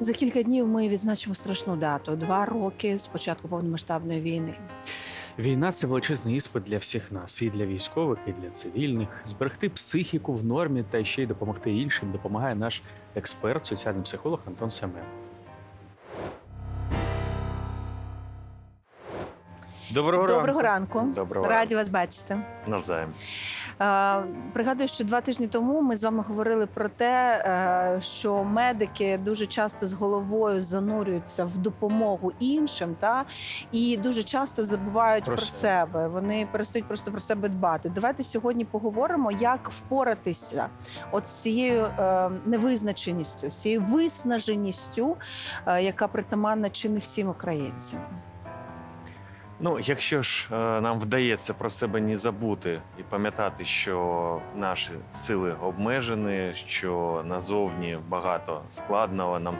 За кілька днів ми відзначимо страшну дату два роки з початку повномасштабної війни. Війна це величезний іспит для всіх нас, і для військових, і для цивільних. Зберегти психіку в нормі та ще й допомогти іншим допомагає наш експерт, соціальний психолог Антон Семенов. Доброго, Доброго ранку. ранку. Доброго Раді вас бачити. навзаєм. Е, Пригадую, що два тижні тому ми з вами говорили про те, е, що медики дуже часто з головою занурюються в допомогу іншим, та і дуже часто забувають Про про, себе. Вони перестають просто про себе дбати. Давайте сьогодні поговоримо, як впоратися от з цією е, невизначеністю, з цією виснаженістю, яка притаманна чи не всім українцям. Ну, якщо ж е, нам вдається про себе не забути і пам'ятати, що наші сили обмежені, що назовні багато складного, нам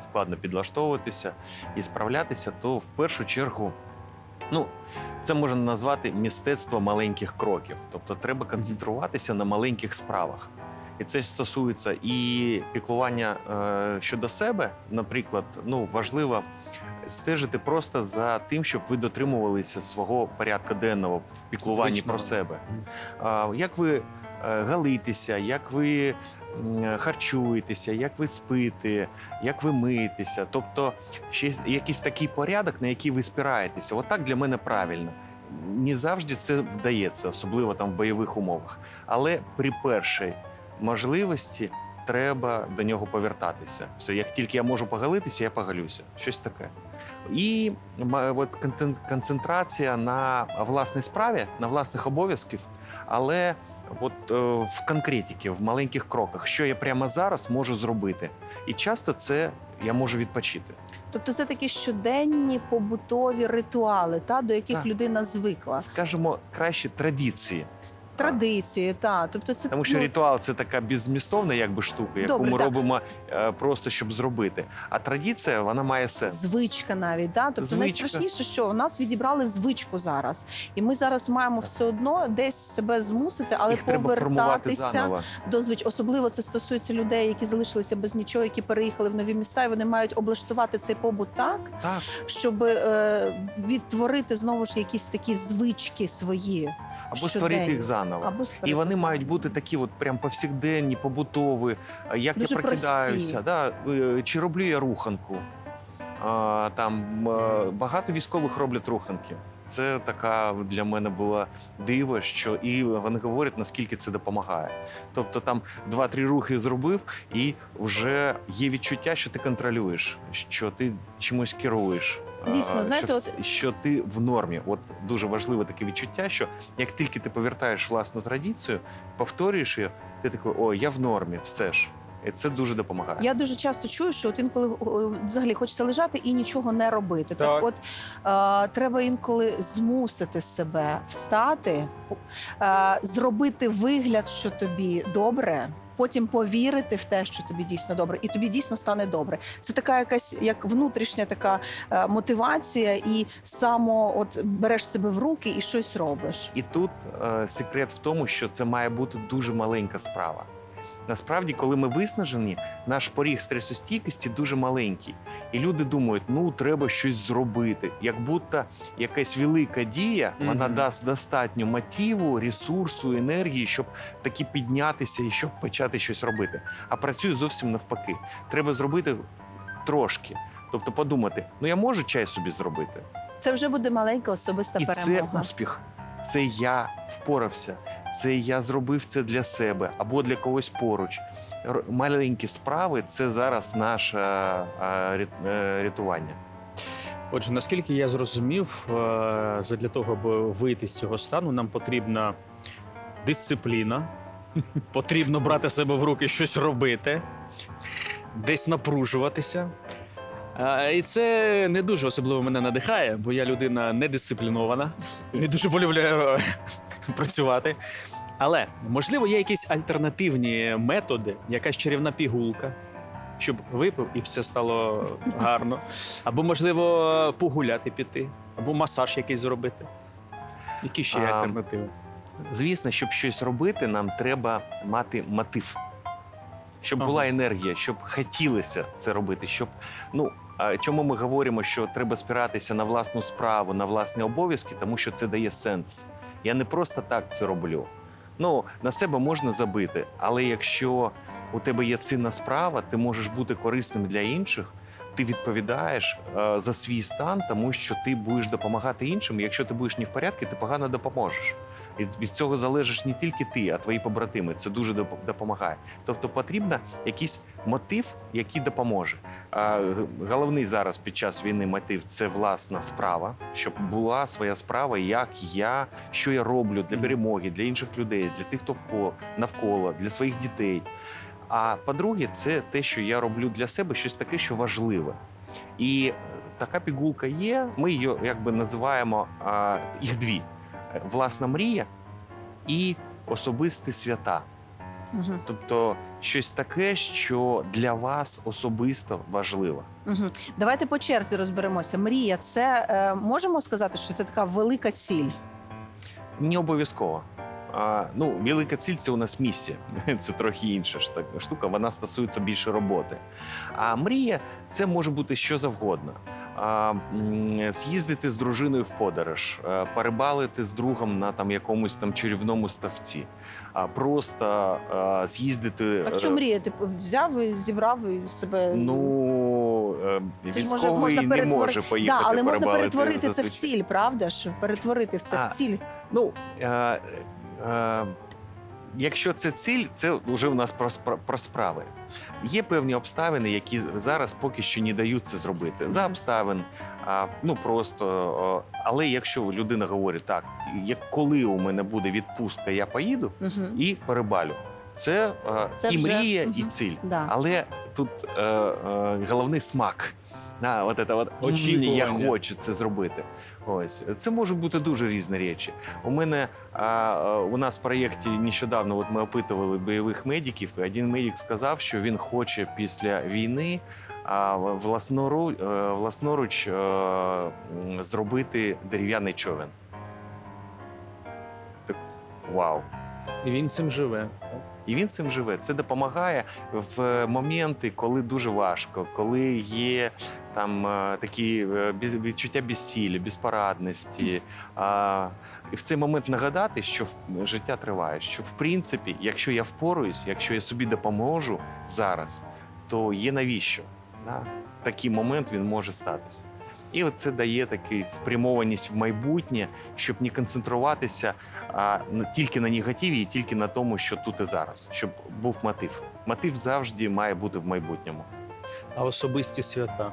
складно підлаштовуватися і справлятися, то в першу чергу. Ну, це можна назвати мистецтво маленьких кроків. Тобто треба концентруватися на маленьких справах. І це стосується і піклування е, щодо себе. Наприклад, ну важливо стежити просто за тим, щоб ви дотримувалися свого порядку денного в піклуванні Звичного. про себе. Як ви е, галитеся, як ви харчуєтеся, як ви спите, як ви миєтеся. Тобто ще якийсь такий порядок, на який ви спираєтеся. Отак для мене правильно. Не завжди це вдається, особливо там в бойових умовах. Але при першій можливості треба до нього повертатися. Все, як тільки я можу погалитися, я погалюся. Щось таке. І ма- от концентрація на власній справі, на власних обов'язків, але от е, в конкретіки, в маленьких кроках, що я прямо зараз можу зробити. І часто це я можу відпочити. Тобто, це такі щоденні побутові ритуали, та до яких Так. людина звикла. Скажімо, краще традиції. Традиції, та тобто це Тому що ну, ритуал це така беззмістовна якби штука, яку Добре, ми так. робимо е, просто щоб зробити. А традиція вона має сенс. звичка навіть. Да? Тобто Звичка. найстрашніше, що у нас відібрали звичку зараз, і ми зараз маємо все одно десь себе змусити, але Їх повертатися до звич. Особливо це стосується людей, які залишилися без нічого, які переїхали в нові міста, і вони мають облаштувати цей побут так, Так. щоб е, відтворити знову ж якісь такі звички свої. Або щоденні. створити їх заново. Або І вони заново. мають бути такі, от прям повсякденні, побутові. Як Дуже я прокидаюся, да, е, чи роблю я руханку. А, там е, багато військових роблять руханки. Це така для мене була диво, що і вони говорять, наскільки це допомагає. Тобто там два-три рухи зробив, і вже є відчуття, що ти контролюєш, що ти чимось керуєш. Дійсно, знаєте, що, от- що ти в нормі. От дуже важливе таке відчуття, що як тільки ти повертаєш власну традицію, повторюєш її, ти такий, о, я в нормі, все ж. І це дуже допомагає. Я дуже часто чую, що от інколи взагалі хочеться лежати і нічого не робити. Так, Так. от е, треба інколи змусити себе встати, е, зробити вигляд, що тобі добре. Потім повірити в те, що тобі дійсно добре, і тобі дійсно стане добре. Це така якась як внутрішня така е, мотивація, і само от береш себе в руки і щось робиш. І тут е, секрет в тому, що це має бути дуже маленька справа. Насправді, коли ми виснажені, наш поріг стресостійкості дуже маленький. І люди думають, ну треба щось зробити. Як будто якась велика дія, вона Мгм. дасть достатньо мотиву, ресурсу, енергії, щоб таки піднятися і щоб почати щось робити. А працює зовсім навпаки. Треба зробити трошки. Тобто подумати, ну я можу чай собі зробити. Це вже буде маленька особиста І перемога. це успіх. Це я впорався, це я зробив це для себе або для когось поруч. Маленькі справи це зараз наше е, рятування. Отже, наскільки я зрозумів, е, задля того, аби вийти з цього стану, нам потрібна дисципліна, потрібно брати себе в руки, щось робити, десь напружуватися. І це не дуже особливо мене надихає, бо я людина недисциплінована, не дуже полюбляю е, працювати. Але можливо є якісь альтернативні методи, якась чарівна пігулка, щоб випив і все стало гарно. Або, можливо, погуляти піти, або масаж якийсь зробити. Які ще є А, альтернативи? Звісно, щоб щось робити, нам треба мати мотив. щоб Ага. була енергія, щоб хотілося це робити. Щоб ну чому ми говоримо, що треба спиратися на власну справу, на власні обов'язки, тому що це дає сенс. Я не просто так це роблю. Ну, на себе можна забити, але якщо у тебе є цінна справа, ти можеш бути корисним для інших. Ти відповідаєш е, за свій стан, тому що ти будеш допомагати іншим. і Якщо ти будеш не в порядку, ти погано допоможеш. І від цього залежиш не тільки ти, а твої побратими. Це дуже допомагає. Тобто потрібен якийсь мотив, який допоможе. А, головний зараз під час війни мотив це власна справа, щоб була своя справа, як я, що я роблю для перемоги, для інших людей, для тих, хто вко- навколо, для своїх дітей. А по-друге, це те, що я роблю для себе, щось таке, що важливе. І е, така пігулка є. Ми її якби називаємо а, їх дві: власна мрія і особисті свята. Угу. Тобто щось таке, що для вас особисто важливо. Угу. Давайте по черзі розберемося. Мрія, це е, можемо сказати, що це така велика ціль. Не обов'язково. А, ну, велика ціль це у нас місія. Це трохи інша ж така штука. Вона стосується більше роботи. А мрія це може бути що завгодно. А, з'їздити з дружиною в подорож, а, перебалити з другом на там якомусь там чарівному ставці, а просто а, з'їздити. Так що е, мрія? Ти взяв і зібрав і себе. Ну е, Це ж може- військовий можна не перетвори- може да, поїхати. але можна перетворити це в ціль, правда ж? Перетворити в це А, в ціль. Ну, е, е, якщо це ціль, це вже у нас про, про справи. Є певні обставини, які зараз поки що не дають це зробити. За обставин, а, ну просто. о, але якщо людина говорить, так, як коли у мене буде відпустка, я поїду Угу. і перебалю. Це, е, Це і вже- мрія, і ціль. Да. Але тут е, е, головний смак. На, от це от, «М, я Очікування. хочу це зробити. Ось це можуть бути дуже різні речі. У мене а, е, у нас в проєкті нещодавно. От ми опитували бойових медиків. і Один медик сказав, що він хоче після війни а, власноруч, власноруч е, м, зробити дерев'яний човен. Так, вау. І він цим живе. І він цим живе. Це допомагає в моменти, коли дуже важко, коли є там е, такі е, відчуття безсілля, безпорадності. А, і в цей момент нагадати, що життя триває. Що в принципі, якщо я впораюсь, якщо я собі допоможу зараз, то є навіщо? Да? Такий момент він може статися. І це дає таку спрямованість в майбутнє, щоб не концентруватися а, тільки на негативі і тільки на тому, що тут і зараз, щоб був мотив. Мотив завжди має бути в майбутньому. А особисті свята.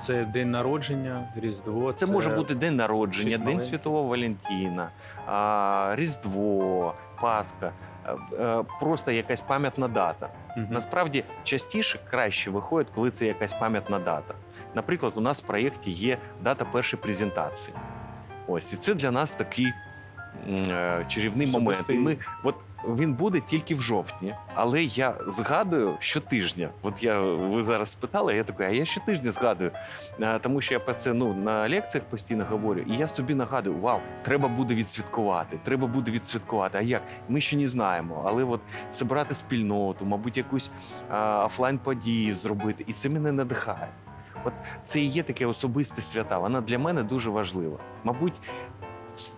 Це день народження, Різдво. Це, може бути день народження, День. Святого Валентина, а, Різдво, Пасха. е, е, Просто якась пам'ятна дата. Мгм. Насправді частіше краще виходить, коли це якась пам'ятна дата. Наприклад, у нас в проєкті є дата першої презентації. Ось, і це для нас такий е, чарівний момент. І ми, от він буде тільки в жовтні, але я згадую щотижня. От я ви зараз спитали, я такий, а я щотижня згадую. Тому що я про це ну на лекціях постійно говорю, і я собі нагадую: вау, треба буде відсвяткувати, треба буде відсвяткувати. А як? Ми ще не знаємо. Але от зібрати спільноту, мабуть, якусь офлайн подію зробити, і це мене надихає. От це і є таке особисте свята. Вона для мене дуже важлива. Мабуть,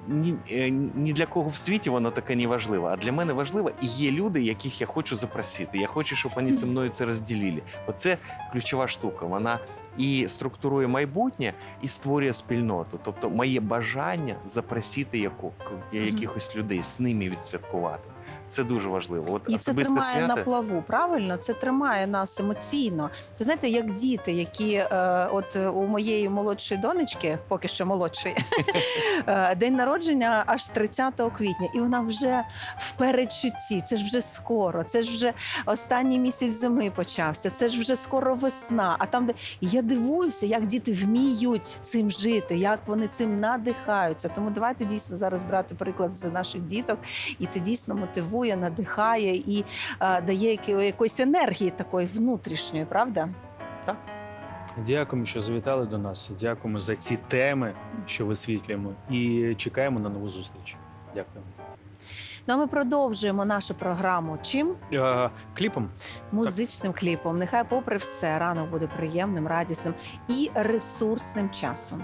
ні, е, ні для кого в світі воно таке не важливо, а для мене важливо, і є люди, яких я хочу запросити. Я хочу, щоб вони зі мною це розділили. Оце ключова штука. Вона і структурує майбутнє, і створює спільноту. Тобто, моє бажання запросити яку, якихось людей, з ними відсвяткувати. Це дуже важливо. От І це тримає на плаву, правильно? Це тримає нас емоційно. Це знаєте, як діти, які е, от у моєї молодшої донечки, поки що молодшої, е, день народження аж 30 квітня, і вона вже в передчутті. Це ж вже скоро. Це ж вже останній місяць зими почався. Це ж вже скоро весна. А там, де я дивуюся, як діти вміють цим жити, як вони цим надихаються. Тому давайте дійсно зараз брати приклад з наших діток, і це дійсно мотивує, надихає і е, дає якоїсь енергії такої внутрішньої, правда? Так. Дякуємо, що завітали до нас. Дякуємо за ці теми, що висвітлюємо. І чекаємо на нову зустріч. Дякуємо. Ну а ми продовжуємо нашу програму. Чим? Е, кліпом Музичним кліпом. Нехай, попри все, ранок буде приємним, радісним і ресурсним часом.